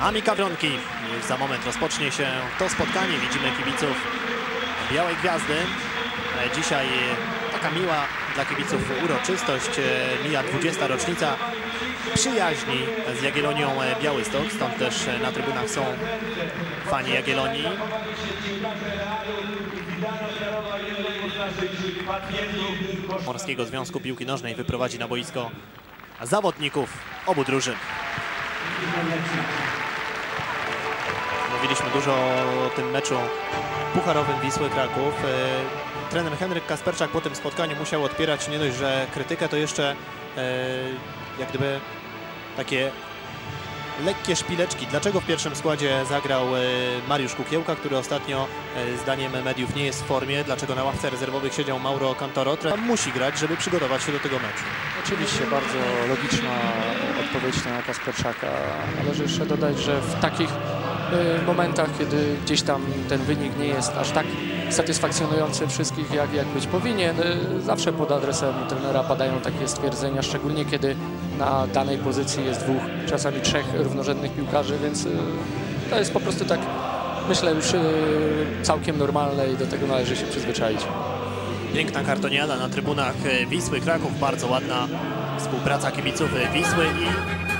Amika Wronki. Już za moment rozpocznie się to spotkanie. Widzimy kibiców Białej Gwiazdy. E, Dzisiaj taka miła dla kibiców uroczystość. E, Mija 20. rocznica przyjaźni z Jagiellonią e, Białystok. Stąd też na trybunach są fani Jagiellonii. Morskiego Związku Piłki Nożnej wyprowadzi na boisko zawodników obu drużyn. Mówiliśmy dużo o tym meczu pucharowym Wisły Kraków. E, Trener Henryk Kasperczak po tym spotkaniu musiał odpierać nie dość, że krytykę, to jeszcze e, jak gdyby takie lekkie szpileczki. Dlaczego w pierwszym składzie zagrał e, Mariusz Kukiełka, który ostatnio e, zdaniem mediów nie jest w formie? Dlaczego na ławce rezerwowych siedział Mauro Cantoro? Musi grać, żeby przygotować się do tego meczu. Oczywiście bardzo logiczna odpowiedź na Kasperczaka. Należy jeszcze dodać, że w takich y, momentach, kiedy gdzieś tam ten wynik nie jest aż tak satysfakcjonujący wszystkich, jak, jak być powinien, zawsze pod adresem trenera padają takie stwierdzenia, szczególnie kiedy na danej pozycji jest dwóch, czasami trzech równorzędnych piłkarzy, więc y, to jest po prostu tak, myślę, już y, całkiem normalne i do tego należy się przyzwyczaić. Piękna kartoniada na trybunach e, Wisły Kraków, bardzo ładna współpraca kibiców Wisły i